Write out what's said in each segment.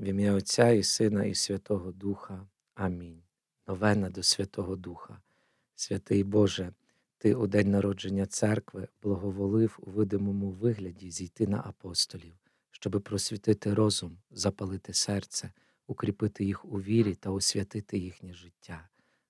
В ім'я Отця і Сина, і Святого Духа. Амінь. Новена до Святого Духа. Святий Боже, Ти у день народження церкви благоволив у видимому вигляді зійти на апостолів, щоби просвітити розум, запалити серце, укріпити їх у вірі та освятити їхнє життя.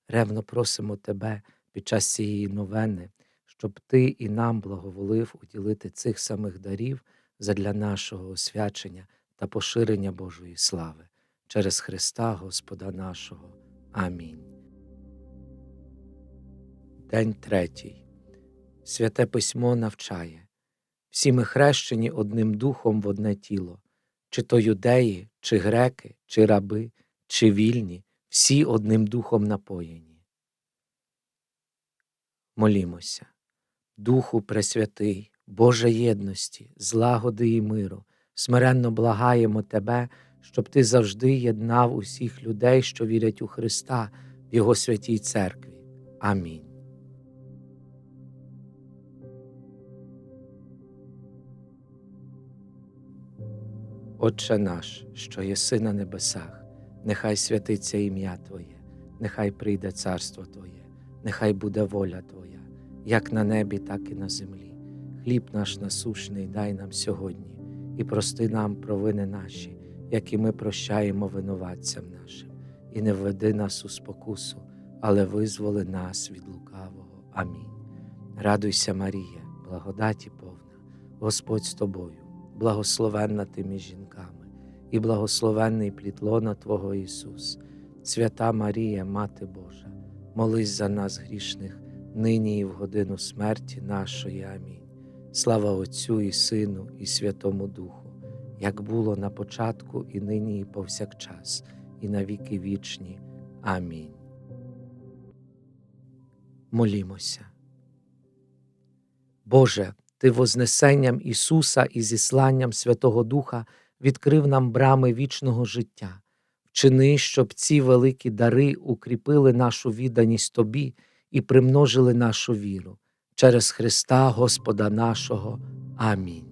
Ревно просимо Тебе під час цієї новени, щоб Ти і нам благоволив уділити цих самих дарів задля нашого освячення та поширення Божої слави через Христа Господа нашого. Амінь. День третій. Святе письмо навчає. Всі ми хрещені одним духом в одне тіло, чи то юдеї, чи греки, чи раби, чи вільні, всі одним духом напоєні. Молімося. Духу Пресвятий, Боже єдності, злагоди і миру, смиренно благаємо Тебе, щоб Ти завжди єднав усіх людей, що вірять у Христа в Його святій церкві. Амінь. Отче наш, що єси на небесах, нехай святиться ім'я Твоє, нехай прийде царство Твоє, нехай буде воля Твоя, як на небі, так і на землі. Хліб наш насушний дай нам сьогодні, і прости нам провини наші, як і ми прощаємо винуватцям нашим, і не введи нас у спокусу, але визволи нас від лукавого. Амінь. Радуйся, Марія, благодаті повна, Господь з тобою благословенна ти між жінками, і благословенний плід лона Твого Ісус, свята Марія, Мати Божа, молись за нас грішних, нині і в годину смерті нашої. Амінь. Слава Отцю і Сину, і Святому Духу, як було на початку, і нині, і повсякчас, і на віки вічні. Амінь. Молімося. Боже, ти вознесенням Ісуса і зісланням Святого Духа відкрив нам брами вічного життя, вчини, щоб ці великі дари укріпили нашу відданість Тобі і примножили нашу віру через Христа Господа нашого. Амінь.